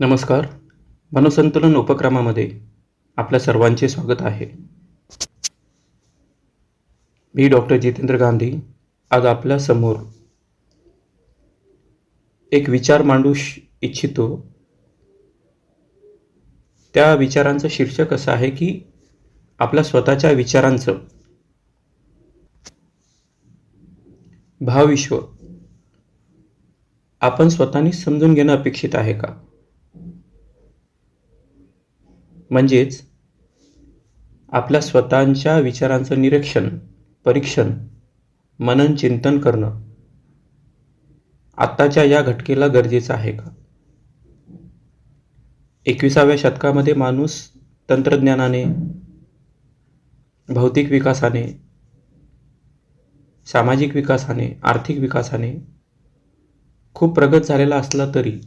नमस्कार. मनसंतुलन उपक्रमामध्ये आपल्या सर्वांचे स्वागत आहे. मी डॉक्टर जितेंद्र गांधी आज आपल्यासमोर एक विचार मांडू इच्छितो. त्या विचारांचं शीर्षक असं आहे की आपल्या स्वतःच्या विचारांचं भावविश्व आपण स्वतःनी समजून घेणं अपेक्षित आहे का? म्हणजेच आपल्या स्वतःच्या विचारांचं निरीक्षण परीक्षण मनन चिंतन करणं. आत्ताच्या या घटकेला गरजेचं आहे का? एकविसाव्या शतकामध्ये माणूस तंत्रज्ञानाने भौतिक विकासाने सामाजिक विकासाने आर्थिक विकासाने खूप प्रगत झालेला असला तरी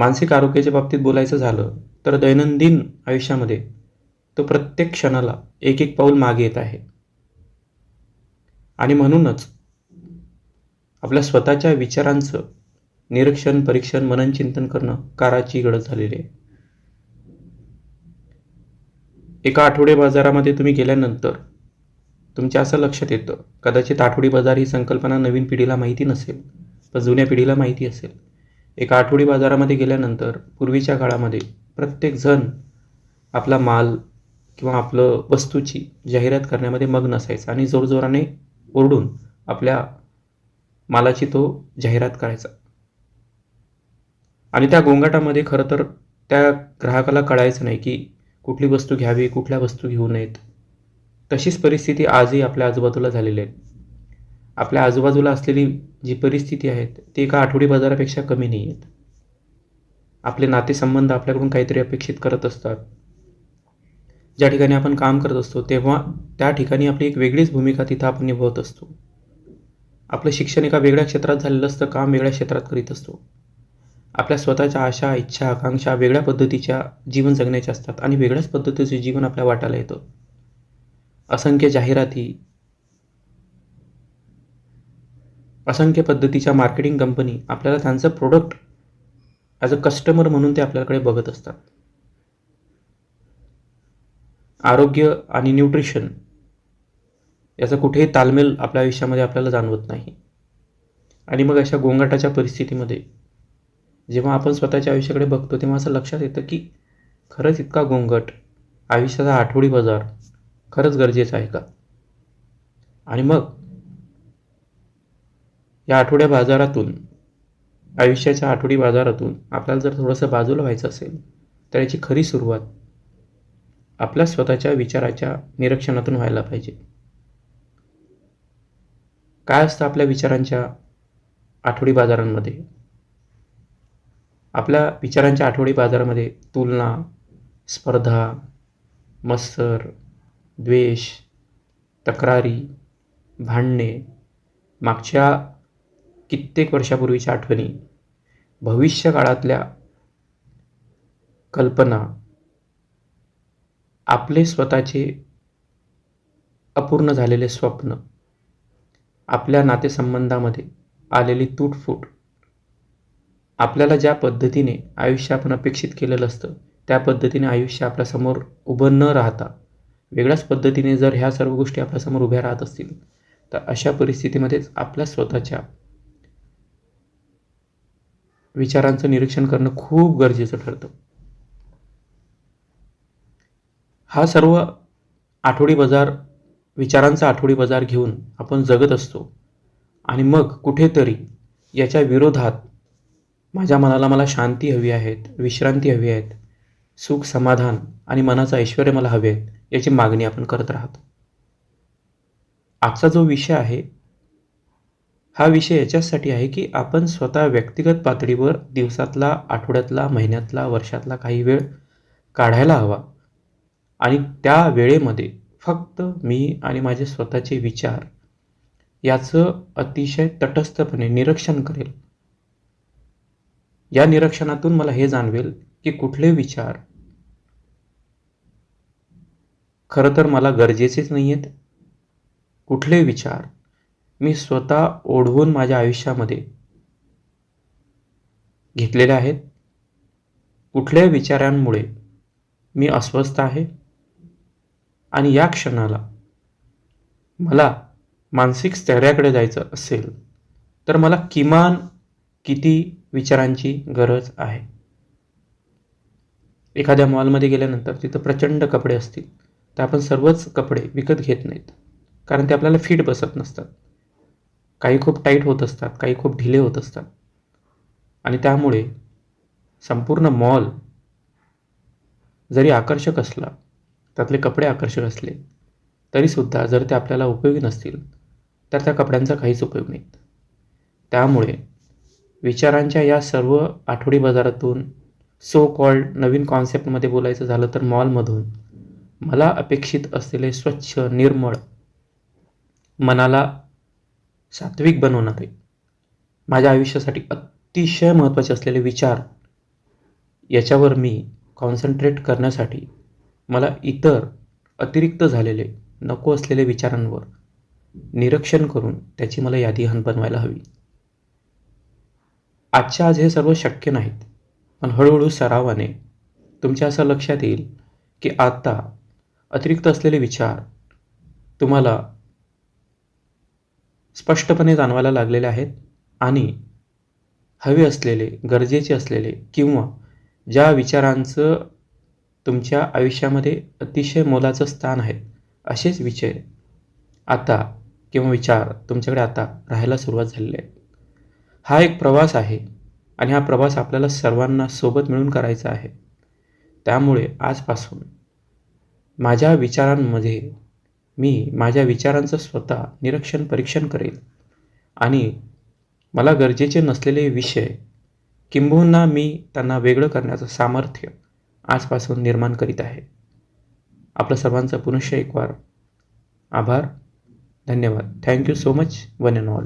मानसिक आरोग्याच्या बाबतीत बोलायचं झालं तर दैनंदिन आयुष्यामध्ये तो प्रत्येक क्षणाला एक एक पाऊल मागे येत आहे. आणि म्हणूनच आपल्या स्वतःच्या विचारांचं निरीक्षण परीक्षण मनन चिंतन करणं काराची गरज झालेली आहे. एका आठवडे बाजारामध्ये तुम्ही गेल्यानंतर तुमच्या असं लक्षात येतं कदाचित आठवडी बाजार ही संकल्पना नवीन पिढीला माहिती नसेल पण जुन्या पिढीला माहिती असेल. एका आठवडी बाजारामध्ये गेल्यानंतर पूर्वीच्या काळामध्ये प्रत्येकजण आपला माल किंवा आपलं वस्तूची जाहिरात करण्यामध्ये मग्न असायचा आणि जोरजोराने ओरडून आपल्या मालाची तो जाहिरात करायचा. आणि त्या गोंगाटामध्ये खरं तर त्या ग्राहकाला कळायचं नाही की कुठली वस्तू घ्यावी कुठल्या वस्तू घेऊ नयेत. तशीच परिस्थिती आजही आपल्या आजूबाजूला झालेली आहे. आपल्या आजूबाजूला असलेली जी परिस्थिती आहेत ती एका आठवडी बाजारापेक्षा कमी नाही आहेत. आपले नातेसंबंध आपल्याकडून काहीतरी अपेक्षित करत असतात. ज्या ठिकाणी आपण काम करत असतो तेव्हा त्या ठिकाणी आपली एक वेगळीच भूमिका तिथं आपण निभवत असतो. आपलं शिक्षण एका वेगळ्या क्षेत्रात झालेलं असतं काम वेगळ्या क्षेत्रात करीत असतो. आपल्या स्वतःच्या आशा इच्छा आकांक्षा वेगळ्या पद्धतीच्या जीवन जगण्याच्या असतात आणि वेगळ्याच पद्धतीचं जीवन आपल्या वाटायला येतं. असंख्य जाहिराती असंख्य पद्धतीच्या मार्केटिंग कंपनी आपल्याला त्यांचं प्रोडक्ट ॲज अ कस्टमर म्हणून ते आपल्याकडे बघत असतात. आरोग्य आणि न्यूट्रिशन याचा कुठेही तालमेल आपल्या आयुष्यामध्ये आपल्याला जाणवत नाही. आणि मग अशा गोंगाटाच्या परिस्थितीमध्ये जेव्हा आपण स्वतःच्या आयुष्याकडे बघतो तेव्हा असं लक्षात येतं की खरंच इतका गोंगट आयुष्याचा आठवडी बाजार खरंच गरजेचं आहे का? आणि मग या आठवड्या बाजारातून आयुष्याच्या आठवडी बाजारातून आपल्याला जर थोडंसं बाजूला व्हायचं असेल तर याची खरी सुरुवात आपल्या स्वतःच्या विचाराच्या निरीक्षणातून व्हायला पाहिजे. काय असतं आपल्या विचारांच्या आठवडी बाजारांमध्ये? आपल्या विचारांच्या आठवडी बाजारामध्ये तुलना स्पर्धा मत्सर द्वेष तक्रारी भांडणे मागच्या कित्येक वर्षापूर्वीच्या आठवणी भविष्य काळातल्या कल्पना आपले स्वतःचे अपूर्ण झालेले स्वप्न आपल्या नातेसंबंधामध्ये आलेली तूटफूट आपल्याला ज्या पद्धतीने आयुष्य आपण अपेक्षित केलेलं असतं त्या पद्धतीने आयुष्य आपल्यासमोर उभं न राहता वेगळ्याच पद्धतीने जर ह्या सर्व गोष्टी आपल्यासमोर उभ्या राहत असतील तर अशा परिस्थितीमध्येच आपल्या स्वतःच्या विचारांचं निरीक्षण करणं खूप गरजेचं ठरतं. हा सर्व आठवडी बाजार विचारांचा आठवडी बाजार घेऊन आपण जगत असतो. आणि मग कुठेतरी याच्या विरोधात माझ्या मनाला मला शांती हवी आहेत विश्रांती हवी आहेत सुख समाधान आणि मनाचं ऐश्वर मला हवे आहेत याची मागणी आपण करत राहतो. आजचा जो विषय आहे हा विषय याच्यासाठी आहे की आपण स्वतः व्यक्तिगत पातळीवर दिवसातला आठवड्यातला महिन्यातला वर्षातला काही वेळ काढायला हवा. आणि त्या वेळेमध्ये फक्त मी आणि माझे स्वतःचे विचार याचं अतिशय तटस्थपणे निरीक्षण करेल. या निरीक्षणातून मला हे जाणवेल की कुठले विचार खरं तर मला गरजेचेच नाही आहेत कुठले विचार मी स्वतः ओढवून माझ्या आयुष्यामध्ये घेतलेले आहेत. कुठल्या विचारांमुळे मी अस्वस्थ आहे. आणि या क्षणाला मला मानसिक स्थैर्याकडे जायचं असेल तर मला किमान किती विचारांची गरज आहे? एखाद्या मॉलमध्ये गेल्यानंतर तिथं प्रचंड कपडे असतील तर आपण सर्वच कपडे विकत घेत नाहीत कारण ते आपल्याला फिट बसत नसतात. काही खूप टाईट होत असतात काही खूप ढिले होत असतात. आणि त्यामुळे संपूर्ण मॉल जरी आकर्षक असला त्यातले कपडे आकर्षक असले तरीसुद्धा जर ते आपल्याला उपयोगी नसतील तर त्या कपड्यांचा काहीच उपयोग नाही. त्यामुळे विचारांच्या या सर्व आठवडी बाजारातून सो कॉल्ड नवीन कॉन्सेप्टमध्ये बोलायचं झालं तर मॉलमधून मला अपेक्षित असलेले स्वच्छ निर्मळ मनाला सात्विक बनवणारे माझ्या आयुष्यासाठी अतिशय महत्त्वाचे असलेले विचार याच्यावर मी कॉन्सन्ट्रेट करण्यासाठी मला इतर अतिरिक्त झालेले नको असलेले विचारांवर निरीक्षण करून त्याची मला यादी हन बनवायला हवी. आजच्या आज हे सर्व शक्य नाहीत पण हळूहळू सरावाने तुमच्या असं लक्षात येईल की आता अतिरिक्त असलेले विचार तुम्हाला स्पष्टपणे जाणवायला लागलेले आहेत आणि हवे असलेले गरजेचे असलेले किंवा ज्या विचारांचं तुमच्या आयुष्यामध्ये अतिशय मोलाचं स्थान आहे असेच विचार आता किंवा विचार तुमच्याकडे आता राहायला सुरुवात झालेली आहे हा एक प्रवास आहे आणि हा प्रवास आपल्याला सर्वांना सोबत मिळून करायचा आहे. त्यामुळे आजपासून माझ्या विचारांमध्ये मी माझ्या विचारांचं स्वतः निरीक्षण परीक्षण करेन. आणि मला गरजेचे नसलेले विषय किंबहुना मी त्यांना वेगळं करण्याचं सामर्थ्य आजपासून निर्माण करीत आहे. आपलं सर्वांचं पुनश्च एक वार आभार. धन्यवाद. Thank you so much one and all